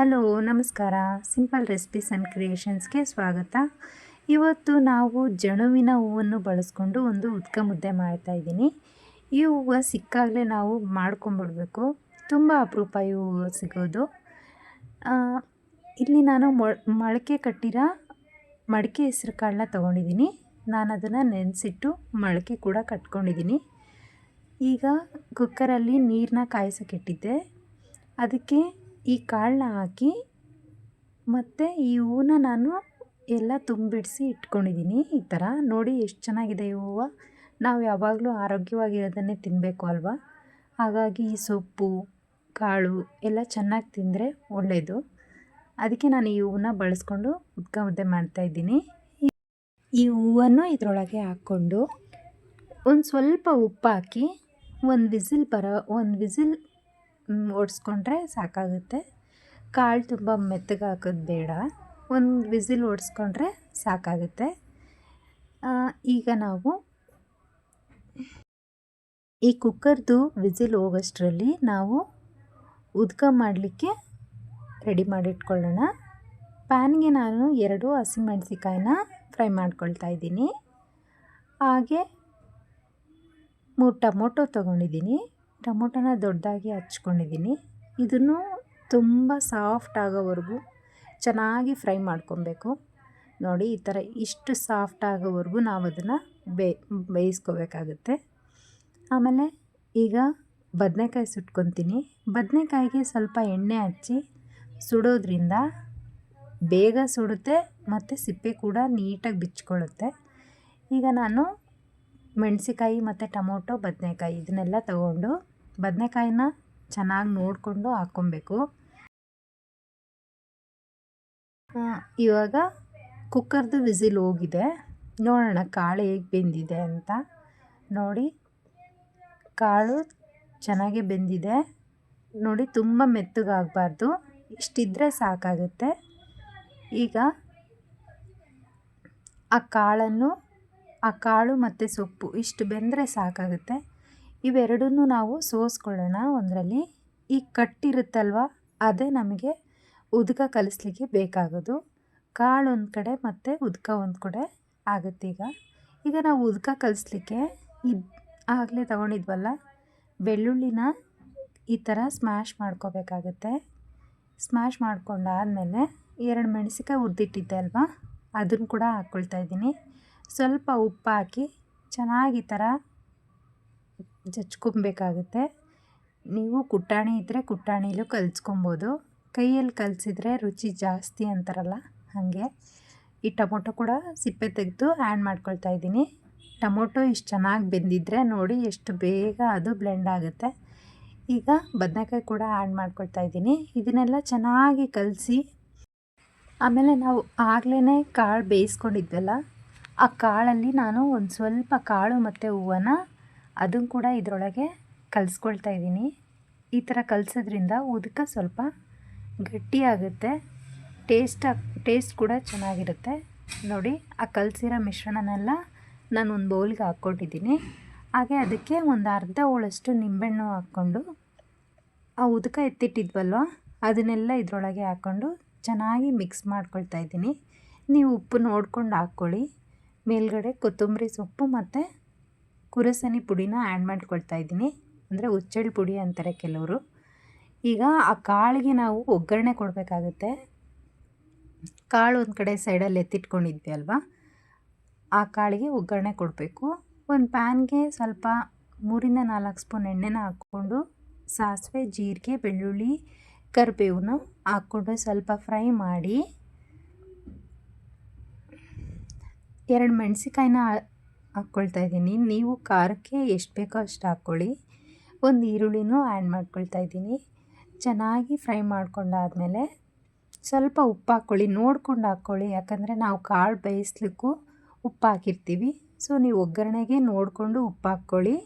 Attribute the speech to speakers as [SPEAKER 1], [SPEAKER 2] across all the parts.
[SPEAKER 1] Hello, ನಮಸ್ಕಾರ. Simple recipes and ಕ್ರಿಯೇಷನ್ಸ್ಗೆ ಸ್ವಾಗತ. ಇವತ್ತು ನಾವು ಜಣುವಿನ ಹೂವನ್ನು ಬಳಸ್ಕೊಂಡು ಒಂದು ಉದ್ಕ ಮುದ್ದೆ ಮಾಡ್ತಾಯಿದ್ದೀನಿ ಈ ಹೂವು ಸಿಕ್ಕಾಗಲೇ ನಾವು ಮಾಡ್ಕೊಂಬಿಡ್ಬೇಕು ತುಂಬ ಅಪರೂಪ ಈ ಹೂವು ಸಿಗೋದು. ಇಲ್ಲಿ ನಾನು ಮೊಳ್, ಮೊಳಕೆ ಕಟ್ಟಿರೋ ಮಡಿಕೆ ಹೆಸರು ಕಾಳನ್ನ ತೊಗೊಂಡಿದ್ದೀನಿ. ನಾನು ಅದನ್ನು ನೆನೆಸಿಟ್ಟು ಮೊಳಕೆ ಕೂಡ ಕಟ್ಕೊಂಡಿದ್ದೀನಿ. ಈಗ ಕುಕ್ಕರಲ್ಲಿ ನೀರನ್ನ ಕಾಯಿಸೋಕ್ಕಿಟ್ಟಿದ್ದೆ ಅದಕ್ಕೆ ಈ ಕಾಳನ್ನ ಹಾಕಿ ಮತ್ತು ಈ ಹೂವನ್ನ ನಾನು ಎಲ್ಲ ತುಂಬಿಡಿಸಿ ಇಟ್ಕೊಂಡಿದ್ದೀನಿ. ಈ ಥರ ನೋಡಿ ಎಷ್ಟು ಚೆನ್ನಾಗಿದೆ ಈ ಹೂವು. ನಾವು ಯಾವಾಗಲೂ ಆರೋಗ್ಯವಾಗಿರೋದನ್ನೇ ತಿನ್ನಬೇಕು ಅಲ್ವಾ? ಹಾಗಾಗಿ ಈ ಸೊಪ್ಪು, ಕಾಳು ಎಲ್ಲ ಚೆನ್ನಾಗಿ ತಿಂದರೆ ಒಳ್ಳೆಯದು ಅದಕ್ಕೆ ನಾನು ಈ ಹೂವನ್ನ ಬಳಸ್ಕೊಂಡು ಉದ್ಕ ಮುದ್ದೆ ಮಾಡ್ತಾಯಿದ್ದೀನಿ ಈ ಹೂವನ್ನು ಇದರೊಳಗೆ ಹಾಕ್ಕೊಂಡು ಒಂದು ಸ್ವಲ್ಪ ಉಪ್ಪು ಹಾಕಿ ಒಂದು ವಿಸಿಲ್ ಬರೋ, ಒಂದು ವಿಸಿಲ್ ಓಡಿಸ್ಕೊಂಡ್ರೆ ಸಾಕಾಗುತ್ತೆ. ಕಾಳು ತುಂಬ ಮೆತ್ತಗೆ ಹಾಕೋದು ಬೇಡ. ಒಂದು ವಿಸಿಲ್ ಓಡಿಸ್ಕೊಂಡ್ರೆ ಸಾಕಾಗುತ್ತೆ. ಈಗ ನಾವು ಈ ಕುಕ್ಕರ್ದು ವಿಸಿಲ್ ಹೋಗೋಷ್ಟರಲ್ಲಿ ನಾವು ಉದ್ಕ ಮಾಡಲಿಕ್ಕೆ ರೆಡಿ ಮಾಡಿಟ್ಕೊಳ್ಳೋಣ. ಪ್ಯಾನ್ಗೆ ನಾನು ಎರಡು ಹಸಿಮೆಣಸಿಕಾಯಿನ ಫ್ರೈ ಮಾಡ್ಕೊಳ್ತಾ ಇದ್ದೀನಿ. ಹಾಗೆ ಮೂರು ಟೊಮೊಟೊ ತೊಗೊಂಡಿದ್ದೀನಿ. ಟೊಮೊಟೊನ ದೊಡ್ಡದಾಗಿ ಹಚ್ಕೊಂಡಿದ್ದೀನಿ. ಇದನ್ನು ತುಂಬ ಸಾಫ್ಟ್ ಆಗೋವರೆಗೂ ಚೆನ್ನಾಗಿ ಫ್ರೈ ಮಾಡ್ಕೊಬೇಕು. ನೋಡಿ, ಈ ಥರ ಇಷ್ಟು ಸಾಫ್ಟ್ ಆಗೋವರೆಗೂ ನಾವು ಅದನ್ನು ಬೇಯಿಸ್ಕೋಬೇಕಾಗುತ್ತೆ. ಆಮೇಲೆ ಈಗ ಬದನೆಕಾಯಿ ಸುಟ್ಕೊತೀನಿ. ಬದನೆಕಾಯಿಗೆ ಸ್ವಲ್ಪ ಎಣ್ಣೆ ಹಚ್ಚಿ ಸುಡೋದ್ರಿಂದ ಬೇಗ ಸುಡುತ್ತೆ ಮತ್ತು ಸಿಪ್ಪೆ ಕೂಡ ನೀಟಾಗಿ ಬಿಚ್ಕೊಳ್ಳುತ್ತೆ. ಈಗ ನಾನು ಮೆಣಸಿಕಾಯಿ ಮತ್ತು ಟೊಮೊಟೊ, ಬದನೆಕಾಯಿ ಇದನ್ನೆಲ್ಲ ತಗೊಂಡು ಬದನೆಕಾಯಿನ ಚೆನ್ನಾಗಿ ನೋಡಿಕೊಂಡು ಹಾಕ್ಕೊಬೇಕು. ಇವಾಗ ಕುಕ್ಕರ್ದು ವಿಸಿಲ್ ಹೋಗಿದೆ. ನೋಡೋಣ ಕಾಳು ಹೇಗೆ ಬೆಂದಿದೆ ಅಂತ. ನೋಡಿ, ಕಾಳು ಚೆನ್ನಾಗೇ ಬೆಂದಿದೆ. ನೋಡಿ, ತುಂಬ ಮೆತ್ತಗಾಗಬಾರ್ದು. ಇಷ್ಟಿದ್ರೆ ಸಾಕಾಗುತ್ತೆ. ಈಗ ಆ ಕಾಳನ್ನು, ಆ ಕಾಳು ಮತ್ತು ಸೊಪ್ಪು ಇಷ್ಟು ಬೆಂದರೆ ಸಾಕಾಗುತ್ತೆ. ಇವೆರಡನ್ನೂ ನಾವು ಸೋಸ್ಕೊಳ್ಳೋಣ. ಒಂದರಲ್ಲಿ ಈ ಕಟ್ಟಿರುತ್ತಲ್ವ? ಅದೇ ನಮಗೆ ಉದ್ಕ ಕಲಿಸ್ಲಿಕ್ಕೆ ಬೇಕಾಗೋದು. ಕಾಳು ಒಂದು ಕಡೆ ಮತ್ತು ಉದ್ಕ ಒಂದು ಕಡೆ ಆಗುತ್ತೆ ಈಗ. ಈಗ ನಾವು ಉದ್ಕ ಕಲಿಸ್ಲಿಕ್ಕೆ ಈ ಆಗಲೇ ತಗೊಂಡಿದ್ವಲ್ಲ? ಬೆಳ್ಳುಳ್ಳಿನ ಈ ಥರ ಸ್ಮ್ಯಾಶ್ ಮಾಡ್ಕೋಬೇಕಾಗುತ್ತೆ. ಸ್ಮ್ಯಾಶ್ ಮಾಡ್ಕೊಂಡಾದಮೇಲೆ ಎರಡು ಮೆಣಸಿಕಾಯಿ ಉದ್ದಿಟ್ಟಿದ್ದೆ ಅಲ್ವಾ? ಅದನ್ನು ಕೂಡ ಹಾಕ್ಕೊಳ್ತಾ ಇದ್ದೀನಿ. ಸ್ವಲ್ಪ ಉಪ್ಪು ಹಾಕಿ ಚೆನ್ನಾಗಿ ಈ ಥರ ಜಚ್ಕೊಬೇಕಾಗುತ್ತೆ. ನೀವು ಕುಟ್ಟಾಣಿ ಇದ್ದರೆ ಕುಟ್ಟಾಣಿಲೂ ಕಲಿಸ್ಕೊಬೋದು. ಕೈಯಲ್ಲಿ ಕಲಸಿದ್ರೆ ರುಚಿ ಜಾಸ್ತಿ ಅಂತಾರಲ್ಲ, ಹಾಗೆ. ಈ ಟೊಮೊಟೊ ಕೂಡ ಸಿಪ್ಪೆ ತೆಗೆದು ಆ್ಯಡ್ ಮಾಡ್ಕೊಳ್ತಾ ಇದ್ದೀನಿ. ಟೊಮೊಟೊ ಇಷ್ಟು ಚೆನ್ನಾಗಿ ಬೆಂದಿದ್ರೆ ನೋಡಿ ಎಷ್ಟು ಬೇಗ ಅದು ಬ್ಲೆಂಡ್ ಆಗುತ್ತೆ. ಈಗ ಬದನೆಕಾಯಿ ಕೂಡ ಆ್ಯಡ್ ಮಾಡ್ಕೊಳ್ತಾ ಇದ್ದೀನಿ. ಇದನ್ನೆಲ್ಲ ಚೆನ್ನಾಗಿ ಕಲಸಿ, ಆಮೇಲೆ ನಾವು ಆಗಲೇ ಕಾಳು ಬೇಯಿಸ್ಕೊಂಡಿದ್ವಲ್ಲ ಆ ಕಾಳಲ್ಲಿ ನಾನು ಒಂದು ಸ್ವಲ್ಪ ಕಾಳು ಮತ್ತು ಹೂವನ್ನ ಅದನ್ನು ಕೂಡ ಇದರೊಳಗೆ ಕಲಿಸ್ಕೊಳ್ತಾ ಇದ್ದೀನಿ. ಈ ಥರ ಕಲಿಸೋದ್ರಿಂದ ಉದಕ ಸ್ವಲ್ಪ ಗಟ್ಟಿಯಾಗುತ್ತೆ. ಟೇಸ್ಟ್ ಟೇಸ್ಟ್ ಕೂಡ ಚೆನ್ನಾಗಿರುತ್ತೆ. ನೋಡಿ, ಆ ಕಲಸಿರೋ ಮಿಶ್ರಣನೆಲ್ಲ ನಾನು ಒಂದು ಬೌಲ್ಗೆ ಹಾಕ್ಕೊಂಡಿದ್ದೀನಿ ಹಾಗೆ ಅದಕ್ಕೆ ಒಂದು ಅರ್ಧ ಹೋಳಷ್ಟು ನಿಂಬೆಹಣ್ಣು ಹಾಕ್ಕೊಂಡು, ಆ ಉದಕ ಎತ್ತಿಟ್ಟಿದ್ವಲ್ವ, ಅದನ್ನೆಲ್ಲ ಇದರೊಳಗೆ ಹಾಕ್ಕೊಂಡು ಚೆನ್ನಾಗಿ ಮಿಕ್ಸ್ ಮಾಡ್ಕೊಳ್ತಾ ಇದ್ದೀನಿ. ನೀವು ಉಪ್ಪು ನೋಡ್ಕೊಂಡು ಹಾಕ್ಕೊಳ್ಳಿ. ಮೇಲ್ಗಡೆ ಕೊತ್ತಂಬರಿ ಸೊಪ್ಪು ಮತ್ತು ಕುರಸನಿ ಪುಡಿನ ಆ್ಯಡ್ ಮಾಡ್ಕೊಳ್ತಾ ಇದ್ದೀನಿ. ಅಂದರೆ ಉಚ್ಚಳ್ಳಿ ಪುಡಿ ಅಂತಾರೆ ಕೆಲವರು. ಈಗ ಆ ಕಾಳಿಗೆ ನಾವು ಒಗ್ಗರಣೆ ಕೊಡಬೇಕಾಗುತ್ತೆ. ಕಾಳು ಒಂದು ಕಡೆ ಸೈಡಲ್ಲಿ ಎತ್ತಿಟ್ಕೊಂಡಿದ್ವಿ ಅಲ್ವಾ? ಆ ಕಾಳಿಗೆ ಒಗ್ಗರಣೆ ಕೊಡಬೇಕು. ಒಂದು ಪ್ಯಾನ್ಗೆ ಸ್ವಲ್ಪ ಮೂರಿಂದ ನಾಲ್ಕು ಸ್ಪೂನ್ ಎಣ್ಣೆನ ಹಾಕ್ಕೊಂಡು ಸಾಸಿವೆ, ಜೀರಿಗೆ, ಬೆಳ್ಳುಳ್ಳಿ ಕರಿಬೇವನ್ನ ಹಾಕ್ಕೊಂಡು ಸ್ವಲ್ಪ ಫ್ರೈ ಮಾಡಿ, ಎರಡು ಮೆಣಸಿಕಾಯಿನ ಹಾಕ್ಕೊಳ್ತಾ ಇದ್ದೀನಿ. ನೀವು ಖಾರಕ್ಕೆ ಎಷ್ಟು ಬೇಕೋ ಅಷ್ಟು ಹಾಕ್ಕೊಳ್ಳಿ. ಒಂದು ಈರುಳ್ಳಿನೂ ಆ್ಯಡ್ ಮಾಡ್ಕೊಳ್ತಾ ಇದ್ದೀನಿ. ಚೆನ್ನಾಗಿ ಫ್ರೈ ಮಾಡ್ಕೊಂಡಾದಮೇಲೆ ಸ್ವಲ್ಪ ಉಪ್ಪು ಹಾಕ್ಕೊಳ್ಳಿ. ನೋಡ್ಕೊಂಡು ಹಾಕ್ಕೊಳ್ಳಿ. ಯಾಕಂದರೆ ನಾವು ಕಾಳು ಬೇಯಿಸ್ಲಿಕ್ಕೂ ಉಪ್ಪು ಹಾಕಿರ್ತೀವಿ. ಸೊ, ನೀವು ಒಗ್ಗರಣೆಗೆ ನೋಡಿಕೊಂಡು ಉಪ್ಪು ಹಾಕ್ಕೊಳ್ಳಿ.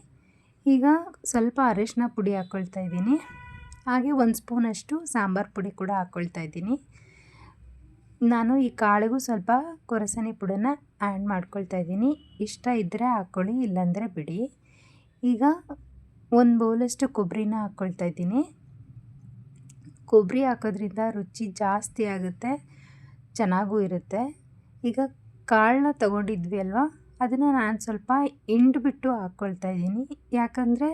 [SPEAKER 1] ಈಗ ಸ್ವಲ್ಪ ಅರಿಶಿನ ಪುಡಿ ಹಾಕ್ಕೊಳ್ತಾ ಇದ್ದೀನಿ. ಹಾಗೆ ಒಂದು ಸ್ಪೂನಷ್ಟು ಸಾಂಬಾರು ಪುಡಿ ಕೂಡ ಹಾಕ್ಕೊಳ್ತಾ ಇದ್ದೀನಿ. ನಾನು ಈ ಕಾಳಿಗೂ ಸ್ವಲ್ಪ ಕೊರಸನಿ ಪುಡನ್ನು ಆ್ಯಡ್ ಮಾಡ್ಕೊಳ್ತಾ ಇದ್ದೀನಿ. ಇಷ್ಟ ಇದ್ದರೆ ಹಾಕ್ಕೊಳ್ಳಿ ಇಲ್ಲಾಂದರೆ ಬಿಡಿ. ಈಗ ಒಂದು ಬೌಲಷ್ಟು ಕೊಬ್ಬರಿನ ಹಾಕ್ಕೊಳ್ತಾ ಇದ್ದೀನಿ. ಕೊಬ್ಬರಿ ಹಾಕೋದ್ರಿಂದ ರುಚಿ ಜಾಸ್ತಿ ಆಗುತ್ತೆ, ಚೆನ್ನಾಗೂ ಇರುತ್ತೆ. ಈಗ ಕಾಳನ್ನ ತಗೊಂಡಿದ್ವಿ ಅಲ್ವಾ? ಅದನ್ನು ನಾನು ಸ್ವಲ್ಪ ಹಿಂಡ್ಬಿಟ್ಟು ಹಾಕ್ಕೊಳ್ತಾ ಇದ್ದೀನಿ. ಯಾಕಂದರೆ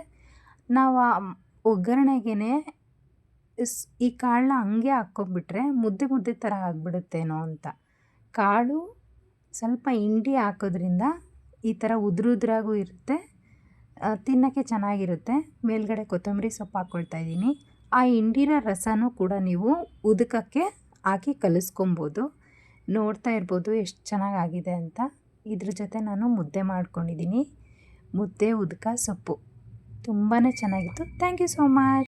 [SPEAKER 1] ನಾವು ಒಗ್ಗರಣೆಗೆ ಸ್ ಈ ಕಾಳನ್ನ ಹಂಗೆ ಹಾಕ್ಕೊಂಬಿಟ್ರೆ ಮುದ್ದೆ ಮುದ್ದೆ ಥರ ಆಗಿಬಿಡುತ್ತೇನೋ ಅಂತ. ಕಾಳು ಸ್ವಲ್ಪ ಹಿಂಡಿ ಹಾಕೋದ್ರಿಂದ ಈ ಥರ ಉದುರುದ್ರಾಗೂ ಇರುತ್ತೆ ತಿನ್ನೋಕ್ಕೆ ಚೆನ್ನಾಗಿರುತ್ತೆ. ಮೇಲ್ಗಡೆ ಕೊತ್ತಂಬರಿ ಸೊಪ್ಪು ಹಾಕ್ಕೊಳ್ತಾ ಇದ್ದೀನಿ. ಆ ಹಿಂಡಿರೋ ರಸನೂ ಕೂಡ ನೀವು ಉದಕಕ್ಕೆ ಹಾಕಿ ಕಲಿಸ್ಕೊಬೋದು. ನೋಡ್ತಾ ಇರ್ಬೋದು ಎಷ್ಟು ಚೆನ್ನಾಗಾಗಿದೆ ಅಂತ. ಇದ್ರ ಜೊತೆ ನಾನು ಮುದ್ದೆ ಮಾಡ್ಕೊಂಡಿದ್ದೀನಿ. ಮುದ್ದೆ, ಉದುಕ, ಸೊಪ್ಪು ತುಂಬಾ ಚೆನ್ನಾಗಿತ್ತು. Thank you so much.